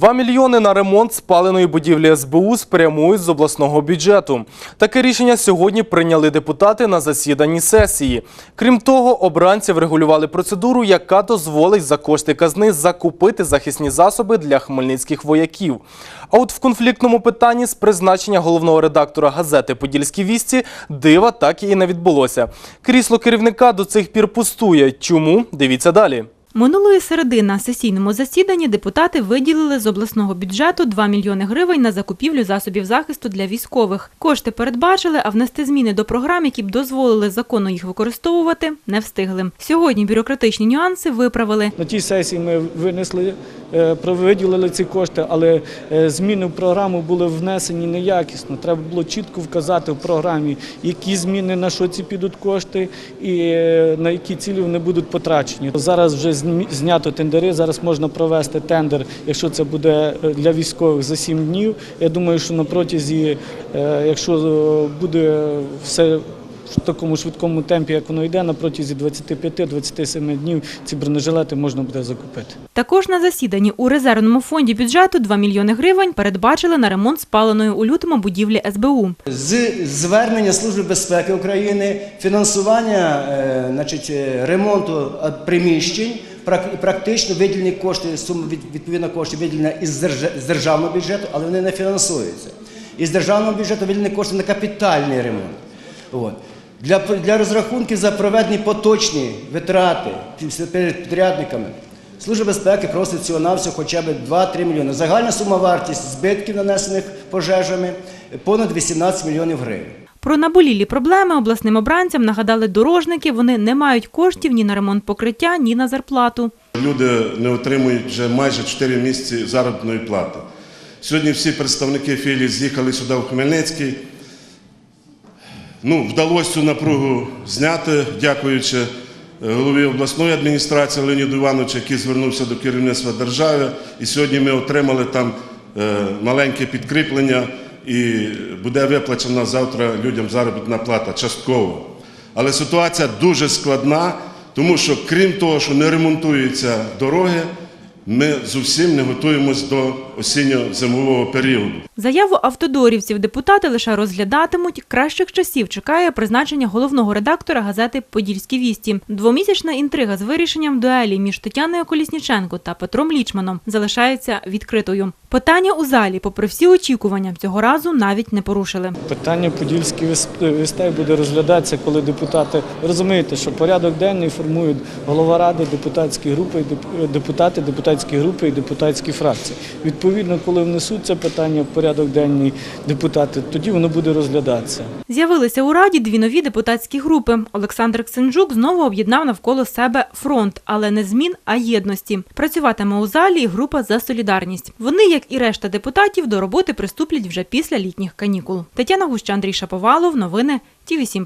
2 мільйони на ремонт спаленої будівлі СБУ спрямують з обласного бюджету. Таке рішення сьогодні прийняли депутати на засіданні сесії. Крім того, обранці врегулювали процедуру, яка дозволить за кошти казни закупити захисні засоби для хмельницьких вояків. А от в конфліктному питанні з призначення головного редактора газети Подільські вісті дива так і не відбулося. Крісло керівника до цих пір пустує. Чому? Дивіться далі. Минулої середи на сесійному засіданні депутати виділили з обласного бюджету 2 мільйони гривень на закупівлю засобів захисту для військових. Кошти передбачили, а внести зміни до програм, які б дозволили законно їх використовувати, не встигли. Сьогодні бюрократичні нюанси виправили. На тій сесії ми винесли, виділили ці кошти, але е, зміни в програму були внесені неякісно. Треба було чітко вказати в програмі, які зміни на що ці підуть кошти і е, на які цілі вони будуть потрачені. Зараз вже знято тендери. Зараз можна провести тендер, якщо це буде е, для військових за 7 днів. Я думаю, що на протязі, е, якщо е, буде все в такому швидкому темпі, як воно йде, на протязі 25-27 днів ці бронежилети можна буде закупити. Також на засіданні у резервному фонді бюджету 2 мільйони гривень передбачили на ремонт спаленої у лютому будівлі СБУ. З звернення Служби безпеки України, фінансування е, значить, е, ремонту е, приміщень, прак- практично виділені кошти, сума від- відповідно коштів виділена із державного бюджету, але вони не фінансуються. Із державного бюджету виділені кошти на капітальний ремонт. От. Для, для розрахунків за проведені поточні витрати перед підрядниками Служба безпеки просить цього всього навсього хоча б 2-3 мільйони. Загальна сума вартість збитків, нанесених пожежами, понад 18 мільйонів гривень. Про наболілі проблеми обласним обранцям нагадали дорожники. Вони не мають коштів ні на ремонт покриття, ні на зарплату. Люди не отримують вже майже 4 місяці заробітної плати. Сьогодні всі представники філії з'їхали сюди в Хмельницький. Ну, вдалося цю напругу зняти, дякуючи е, голові обласної адміністрації Леоніду Івановичу, який звернувся до керівництва держави. І сьогодні ми отримали там е, маленьке підкріплення і буде виплачена завтра людям заробітна плата частково. Але ситуація дуже складна, тому що крім того, що не ремонтуються дороги, ми зовсім не готуємось до осінньо-зимового періоду. Заяву автодорівців депутати лише розглядатимуть. Кращих часів чекає призначення головного редактора газети Подільські вісті. Двомісячна інтрига з вирішенням дуелі між Тетяною Колісніченко та Петром Лічманом залишається відкритою. Питання у залі, попри всі очікування, цього разу навіть не порушили. Питання подільських вістей буде розглядатися, коли депутати розумієте, що порядок денний формують голова ради, депутатські групи, депутати, депутатські групи і депутатські фракції. Відповідно, коли внесуть це питання в порядок денний депутати, тоді воно буде розглядатися. З'явилися у раді дві нові депутатські групи. Олександр Ксенджук знову об'єднав навколо себе фронт, але не змін, а єдності. Працюватиме у залі і група за солідарність. Вони, як і решта депутатів, до роботи приступлять вже після літніх канікул. Тетяна Гуща, Андрій Шаповалов. Новини Ті 7